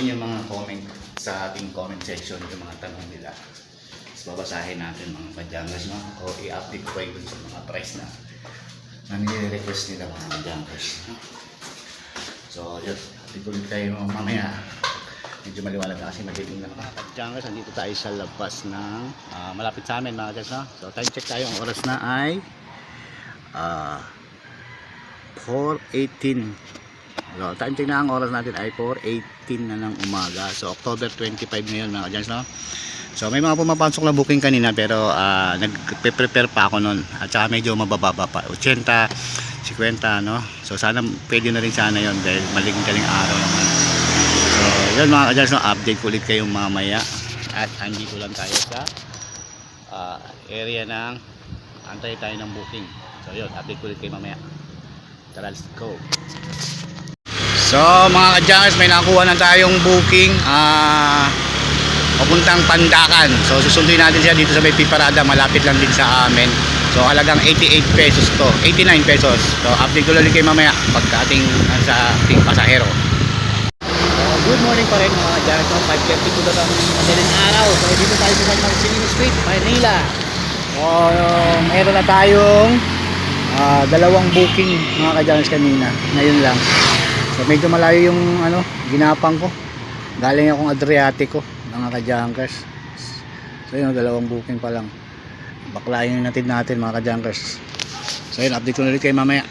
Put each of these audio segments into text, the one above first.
natin yung mga comment sa ating comment section, yung mga tanong nila. Tapos babasahin natin mga ka-jumpers. No? O i-update ko kayo sa mga price na na nire-request nila mga junkers. So, yun. Dito ulit tayo mamaya. Medyo maliwanag na kasi madilim na mga junkers. Nandito tayo sa labas ng ah, malapit sa amin mga guys. No? So, time check tayo. Ang oras na ay ah 4.18. So, time check na ang oras natin ay 4.18 na ng umaga. So, October 25 ngayon mga guys. No? So may mga pumapasok na booking kanina pero ah, nagpe-prepare pa ako noon at saka medyo mabababa pa 80, 50 no. So sana pwede na rin sana yon dahil maling galing araw naman. So yun mga kadyals no, update ulit kayo mamaya at andito lang tayo sa ah, area ng antay tayo ng booking. So yun, update ulit kayo mamaya. Tara, let's go. So mga kadyals, may nakuha na tayong booking. Ah papuntang Pandakan. So susunduin natin siya dito sa may Piparada, malapit lang din sa amin. So halagang 88 pesos to, 89 pesos. So update ko lang kayo mamaya pagka ating sa ating pasahero. Good morning pa rin mga dyan. So 5.32 na ang madaling araw. So dito tayo sa San Marcelino Street, Manila. So meron na tayong ah, dalawang booking mga kadyanas kanina. Ngayon lang. So medyo malayo yung ano, ginapang ko. Galing akong Adriatico mga ka-junkers. So yun, dalawang booking pa lang. Baklayin yung natid natin mga ka-junkers. So yun, update ko na ulit kayo mamaya.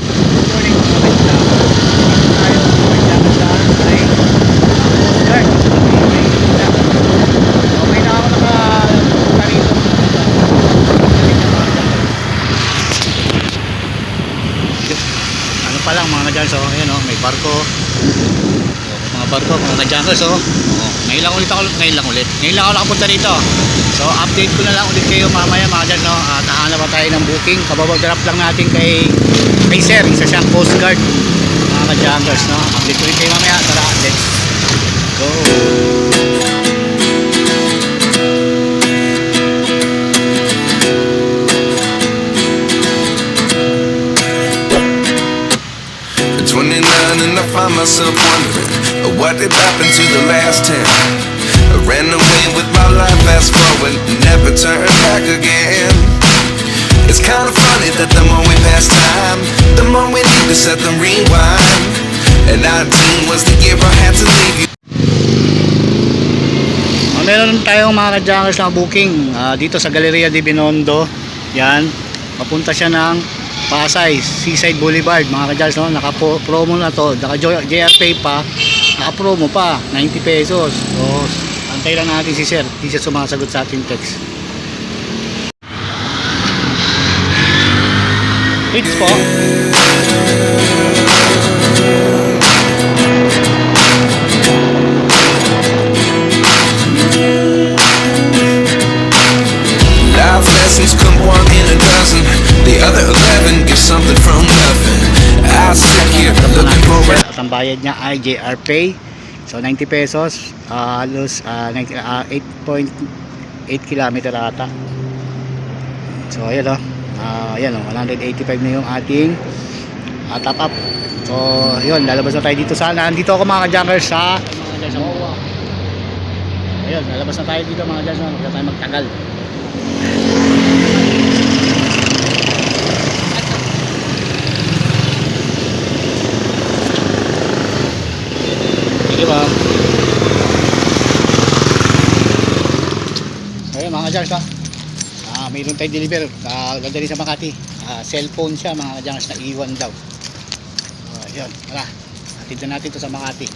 Good morning mga ka-junkers. Dito tayo mga ka-junkers sa ay Guard. Okay na ako naka rito. Ano pa lang mga ka-junkers, oh, barko mga barko, mga kajankers oh. oh. Ngayon lang ulit ako, ngayon lang ulit. Ngayon lang ako nakapunta dito. So update ko na lang ulit kayo mamaya mga dyan no. At hahanap pa tayo ng booking. Kababag-drop lang natin kay kay Sir, isa siyang coast guard. Mga kajankers no. Update ulit kayo mamaya. Tara, let's go. Myself wondering uh, what did happen to the last 10. I ran away with my life, fast forward, never turn back again. It's kind of funny that the more we pass time, the more we need to set the rewind. And 19 was the year I had to leave you. Ah, meron tayong mga kajankers na booking ah, dito sa Galleria de Binondo. Yan. Papunta siya ng Pasay, Seaside Boulevard. Mga kajankers, no? naka-promo na to. Naka-JRPay pa. Naka-promo pa. 90 pesos. So, antay lang natin si Sir. Hindi siya sumasagot sa ating text. Hits po. The other 11 give something from nothing. I sit here looking for At ang bayad niya ay JR Pay. So 90 pesos, ah, halos 90 ah, 8.8 kilometer ata. So ayan oh. Ah, ayan oh, 185 na yung ating ah, top up. So yun, lalabas na tayo dito sana. Nandito ako mga ka-junkers sa mga dyan sa Wawa. Ayun, lalabas na tayo dito mga dyan. Huwag na tayo magtagal. Sige ba? Ayun mga ka-junkers ha. Ah, mayroon tayong deliver. Ah, sa Makati. Ah, cellphone siya mga ka-junkers na iwan daw. So, ayun, tara. Atid na natin to sa Makati.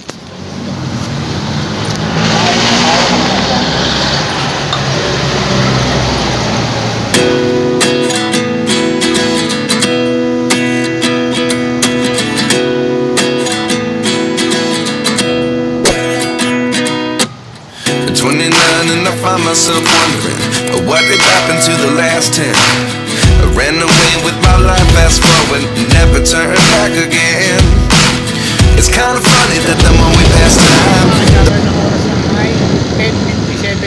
past ten. I ran away with my life, fast forward, never turn back again. It's kind of funny that the more we pass time.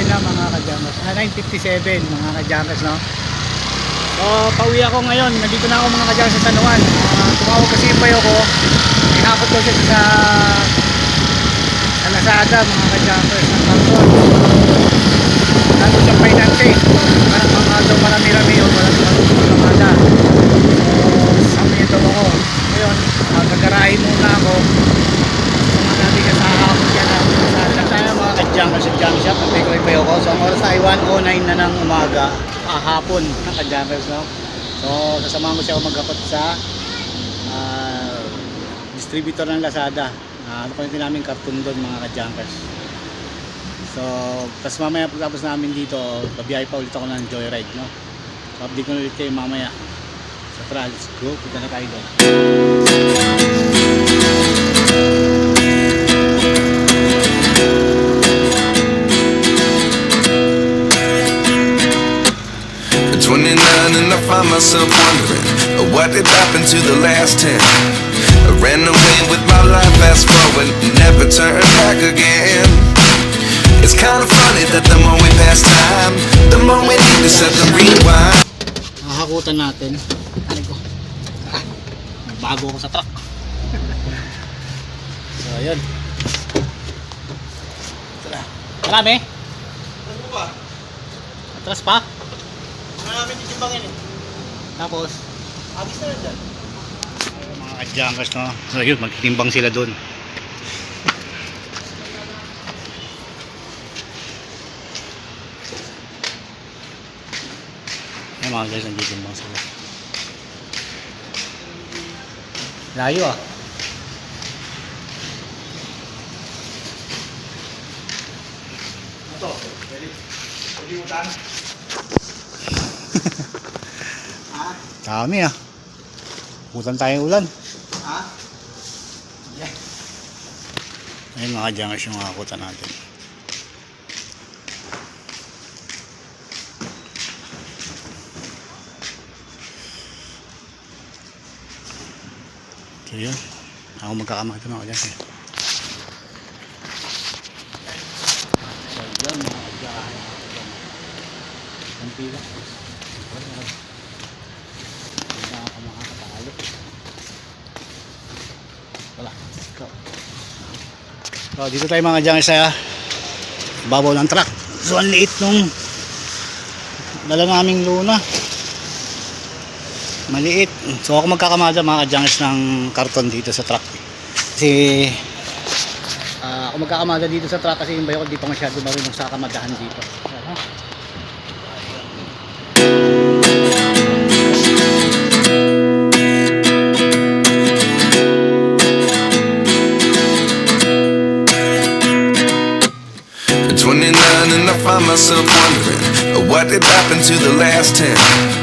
na mga kajamas. Ah, 9.57 mga kajamas, no? So, pauwi ako ngayon. Nandito na ako mga kajamas sa Tanuan. Uh, ah, tumawag kasi yung payo ko. Hinapot ko siya sa Alasada, mga kajamas. Ang Lalo siyang painante. Parang mga daw marami-rami o walang marami-ramada. So sabi niya daw ako. Ngayon, uh, muna ako mga natin kasahapon yan na sa tayo mga kadyang sa junk shop ang take away ako so ang oras ay 1.09 na ng umaga kahapon ng kadyangers no so sasamahan ko siya maghapot sa ah, distributor ng Lazada uh, ano pa yung namin karton doon mga kadyangers so tapos mamaya pagtapos namin dito babiyahe pa ulit ako ng joyride no so update ko ulit kayo mamaya punta na tayo doon 29 and I find myself wondering uh, what did happen to the last 10. I ran away with my life, fast forward, never turn back again. It's kind of funny that the more we pass time, the more we need to set the rewind. Nakakutan natin. Ano ko? Ah, bago ako sa truck. so, ayun. Tara. Marami? Ano ba? Atras pa? Ano namin titimbangin eh? Tapos, Agis na lang dyan. ayun, mga kadyangkas no. So, yun, magtitimbang sila dun. Mga guys, nagtitimbang sila. Layo ah. Ito, pwede. Pwede utan. ha? Dami ah. Utan tayong ulan. Ha? Ayun mga jangers yung nakakutan natin. So yun. Ako magkakamata mga jangers. eh. So yun mga. Hindi ako makakatalo. Wala. Go. So, dito tayo mga dyan sa babaw ng truck. So, ang liit nung dala naming luna. Maliit. So, ako magkakamada mga ng karton dito sa truck. Kasi, ah, ako magkakamada dito sa truck kasi yung bayo ko di pa masyado marunong sa kamadahan dito. At 29 and I find myself wondering uh, what did happen to the last 10.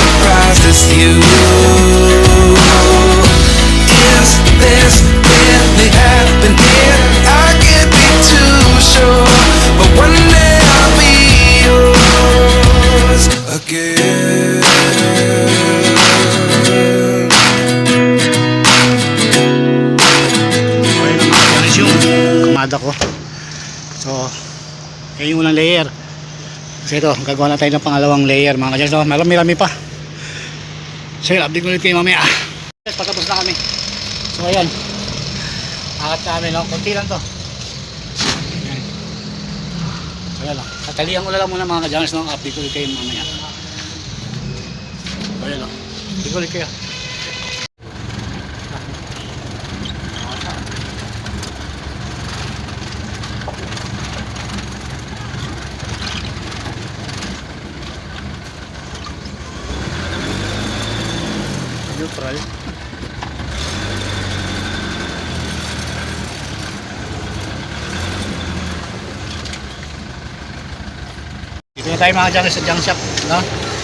Kasi ito, gagawa na tayo ng pangalawang layer mga guys. No? Marami-rami pa. So yun, update ko ulit kayo mamaya. Patapos na kami. So ayan. Angat namin, no? Kunti lang to. Ayan. So ayan lang. Tatalihan ko na lang muna mga kadyangers, no? Update ko ulit kayo mamaya. So ayan, no? Update ko ulit kayo. Neutral. Dito na tayo mga dyan sa junk shop. No?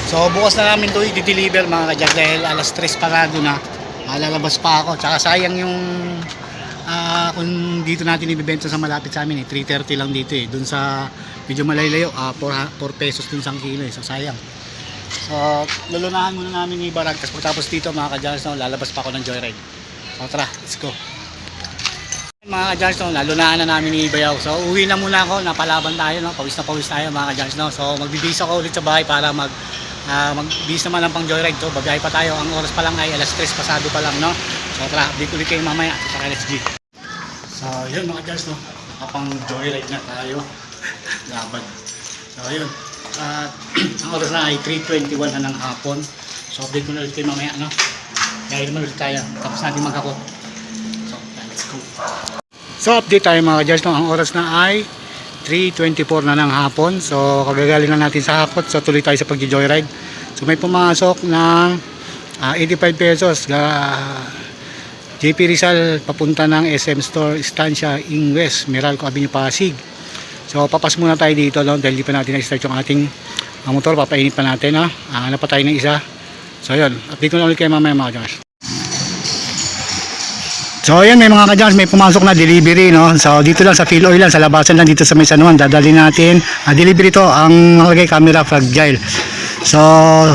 So bukas na namin ito i-deliver mga kadyan dahil alas 3 parado na. Lalabas pa ako. Tsaka sayang yung ah, kung dito natin ibibenta sa malapit sa amin eh. 330 lang dito eh. Dun sa medyo malaylayo, ah, 4, 4 pesos dun sa kilo eh. So sayang. So, lulunahan muna namin ni Barag. Tapos dito mga ka-John's no, lalabas pa ako ng joyride. So tara, let's go. Mga ka-John's no, lalunahan na namin ni Bayaw. So uwi na muna ako, napalaban tayo, no? pawis na pawis tayo mga ka-John's no. So magbibisa ako ulit sa bahay para mag uh, magbis naman ng pang joyride to. Bagay pa tayo, ang oras pa lang ay alas 3 pasado pa lang no. So tara, update ulit kayo mamaya sa LSG. So yun mga ka-John's no, kapang joyride na tayo. Laban. So yun, at ang oras na ay 3.21 na ng hapon. So update ko na ulit kayo mamaya no. Dahil naman ulit tayo, tapos natin magkakot. So update tayo mga ka-John's no, ang oras na ay 3.24 na ng hapon. So kagagaling na natin sa hapot. So tuloy tayo sa pag-joyride. So may pumasok ng ah, 85 pesos. Uh, JP Rizal papunta ng SM Store Estancia Ingles, Meralco Avenue Pasig. So papas muna tayo dito no, dahil di pa natin na-start yung ating ah, motor. Papainit pa natin. No? Pa tayo ng isa. So yun, update ko na ulit kayo mamaya mga ka-John's. So ayan may mga ka-John's, may pumasok na delivery no. So dito lang sa Phil Oil lang sa labasan lang dito sa May San Juan, dadali natin. Ah, delivery to ang nakalagay camera fragile. So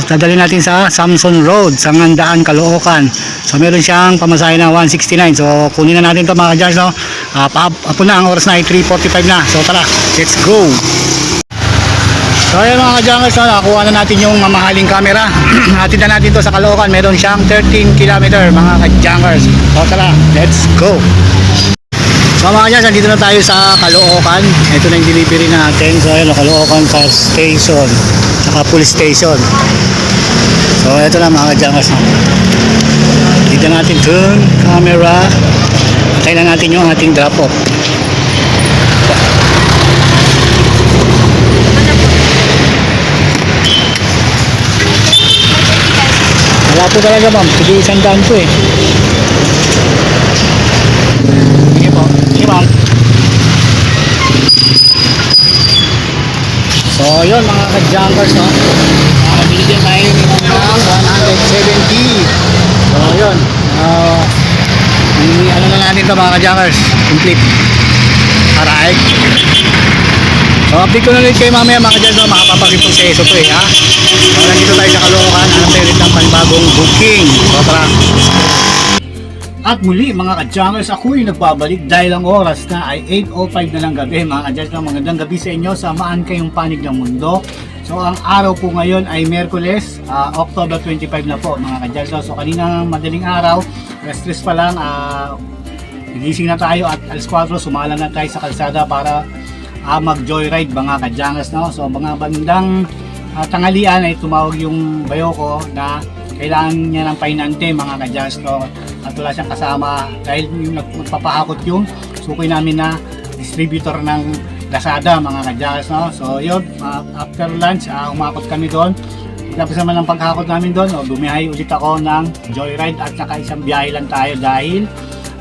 dadali natin sa Samson Road, sa Ngandaan, Caloocan. So meron siyang pamasahe na 169. So kunin na natin to mga ka-John's no. Ah, pa, na ang oras na ay 3:45 na. So tara, let's go. So ayan mga ka-Jungles, no, nakuha na natin yung mamahaling camera. Hatid na natin to sa Caloocan. Meron siyang 13 km mga ka-Jungles. So tara, let's go. So mga ka dito na tayo sa Caloocan. Ito na yung delivery natin. So ayan, Caloocan sa station. Saka police station. So ito na mga ka-Jungles. No. Dito natin turn camera. Tayo na natin yung ating drop po talaga ma'am. Sige isang daan po eh. Sige po. Sige ma'am. So yun mga ka-junkers no. Binigyan tayo ng 170. So yun. Uh, ano na natin to mga ka-junkers. Complete. Alright. So update ko na ulit kayo mamaya mga ka-junkers no. Makapapag-proseso to eh ha. So nandito tayo sa Caloocan. Hanap tayo ng panibagong booking. So tara. At muli mga ka-jammers, ako'y nagbabalik dahil ang oras na ay 8.05 na ng gabi. Mga ka-jammers, magandang gabi sa inyo. Samaan kayong panig ng mundo. So ang araw po ngayon ay Merkules, ah, October 25 na po mga ka-jammers. So kanina madaling araw, 3 pa lang, ah, Nagising na tayo at alas 4 sumala na tayo sa kalsada para ah, mag-joyride mga kadyangers no. So mga bandang ah, tanghalian ay tumawag yung bayo ko na kailangan niya ng painante mga kadyangers no. At wala siyang kasama dahil yung nag- magpapahakot yung sukoy namin na distributor ng Lazada mga kadyangers no. So yun, ah, after lunch ah, umakot kami doon. Tapos naman ang paghakot namin doon, oh, bumiyahe ulit ako ng joyride at saka isang biyahe lang tayo dahil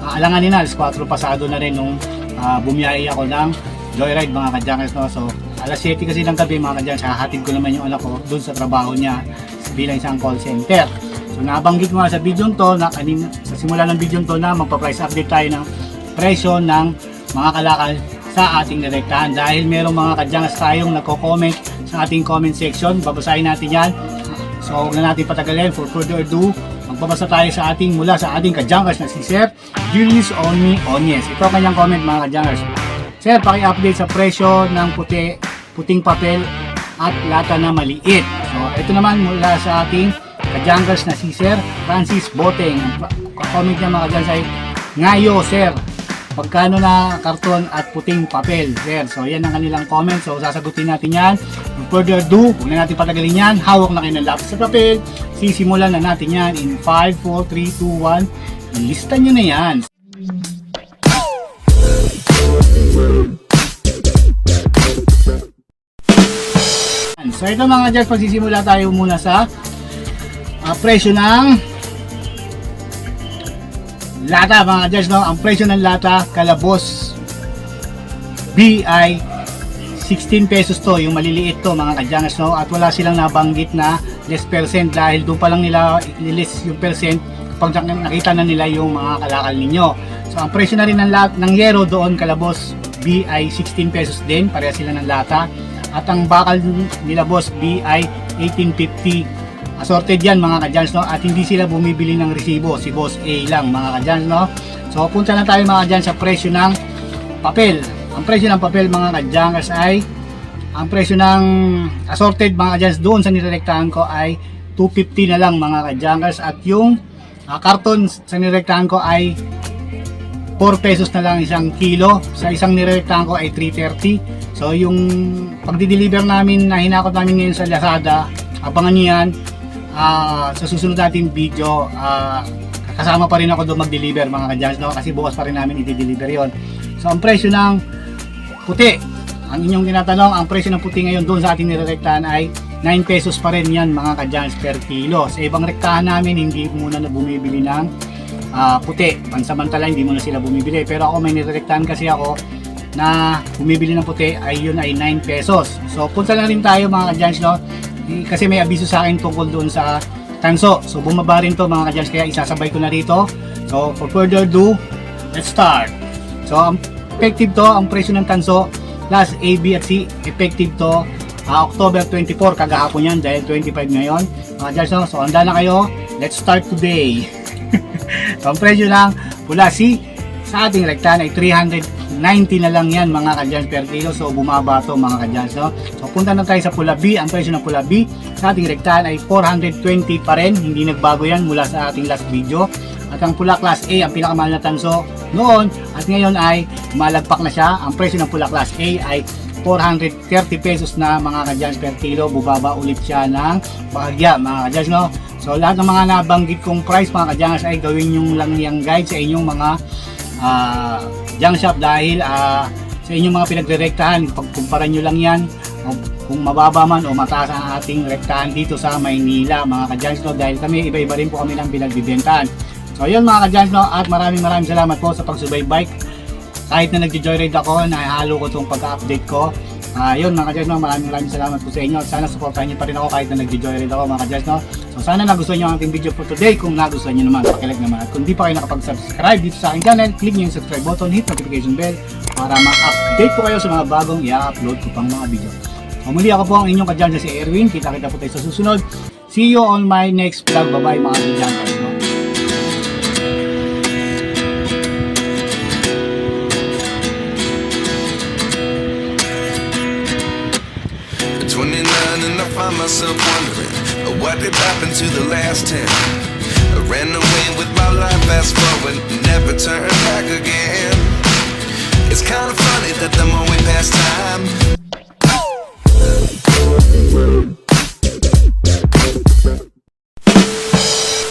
uh, alangan na, alas 4 pasado na rin nung uh, bumiyahe ako ng joyride mga kadyangers. No? So, alas 7 kasi ng gabi mga kadyangers, hahatid ko naman yung anak ko doon sa trabaho niya bilang isang call center. So, nabanggit ko nga sa video to, na kanina, sa simula ng video to na magpa-price update tayo ng presyo ng mga kalakal sa ating direktahan dahil merong mga kadyangers tayong nagko-comment sa ating comment section. Babasahin natin yan. So, huwag na natin patagalin. For further ado, magbabasa tayo sa ating mula sa ating kadyangers na si Sir Julius Oni Onyes. Ito ang kanyang comment mga kadyangers. Sir, paki-update sa presyo ng puti, puting papel at lata na maliit. So, ito naman mula sa ating kadyangers na si Sir Francis Boteng. Comment niya mga kadyangers ay, Ngayo, Sir, Pagkano na karton at puting papel, sir. So, yan ang kanilang comment. So, sasagutin natin yan. No further ado, huwag na natin patagalin yan. Hawak na kayo ng lapis sa papel. Sisimulan na natin yan in 5, 4, 3, 2, 1. Ilista nyo na yan. So, ito mga dyan, pagsisimula tayo muna sa ah, presyo ng lata mga judge no? Ang presyo ng lata kalabos. BI 16 pesos to yung maliliit to mga kadyangas no? At wala silang nabanggit na less percent dahil doon pa lang nila nilis yung percent kapag nakita na nila yung mga kalakal ninyo. So ang presyo na rin ng, ng yero doon kalabos B ay 16 pesos din, pareha sila ng lata. At ang bakal nila boss B ay 1850. Assorted yan mga kadyans no? At hindi sila bumibili ng resibo, si boss A lang mga kadyans no? So punta na tayo mga kadyans sa presyo ng papel. Ang presyo ng papel mga kadyans ay ang presyo ng assorted mga kadyans doon sa nirerektahan ko ay 250 na lang mga kadyans at yung ah, karton sa nirerektahan ko ay 4 pesos na lang isang kilo. Sa isang nirerektahan ko ay 330. So yung pagdi-deliver namin na hinakot namin ngayon sa Lazada, abangan nyo yan. Ah, sa susunod nating video, ah, kasama pa rin ako doon mag-deliver mga kadyans, no? kasi bukas pa rin namin i-deliver yon. So ang presyo ng puti, ang inyong tinatanong, ang presyo ng puti ngayon doon sa ating nirerektahan ay 9 pesos pa rin yan mga kadyans per kilo. Sa ibang rektahan namin, hindi muna na bumibili ng ah, puti. Pansamantala hindi mo na sila bumibili. Pero ako may nirerektahan kasi ako na bumibili ng puti ay yun ay 9 pesos. So punta na rin tayo mga kadyans no. Kasi may abiso sa akin tungkol doon sa tanso. So bumaba rin to mga kadyans kaya isasabay ko na rito. So for further ado, let's start. So ang effective to, ang presyo ng tanso plus A, B at C, effective to ah, October 24 kagahapon yan dahil 25 ngayon. Mga kadyans no. So handa na kayo. Let's start today. So, ang presyo lang pula C sa ating rektahan ay 390 na lang yan mga kadyans per kilo. So bumaba to mga kadyans. No? So punta na tayo sa pula B. Ang presyo ng pula B sa ating rektahan ay 420 pa rin. Hindi nagbago yan mula sa ating last video. At ang pula class A, ang pinakamahal na tanso noon at ngayon ay malagpak na siya. Ang presyo ng pula class A ay 430 pesos na mga kadyans per kilo. Bubaba ulit siya ng bahagya mga kadyans. No? So lahat ng mga nabanggit kong price mga kadyans ay gawin yung lang yung guide sa inyong mga ah junk shop dahil ah, sa inyong mga pinagdirektahan pagkumpara nyo lang yan kung mababa man o mataas ang ating rektahan dito sa Maynila mga no dahil kami iba-iba rin po kami ng pinagbibentahan. So yun mga no at maraming maraming salamat po sa pagsubaybike kahit na nagjo-joyride ako nahalo ko itong pagka-update ko Ah, yun mga kadyans no, maraming maraming salamat po sa inyo. Sana supportahan niyo pa rin ako kahit na nagjo-joyride ako mga kadyans no. So sana nagustuhan niyo ang ating video for today. Kung nagustuhan niyo naman, pakilike naman. At kung di pa kayo nakapag-subscribe dito sa aking channel, click niyo yung subscribe button, hit notification bell para ma-update po kayo sa mga bagong i-upload ko pang mga video. So muli ako po ang inyong na si Erwin. Kita-kita po tayo sa susunod. See you on my next vlog. Bye-bye mga kadyans. myself wondering what did happen to the last ten. I ran away with my life, fast forward, never turn back again. It's kind of funny that the more we pass time.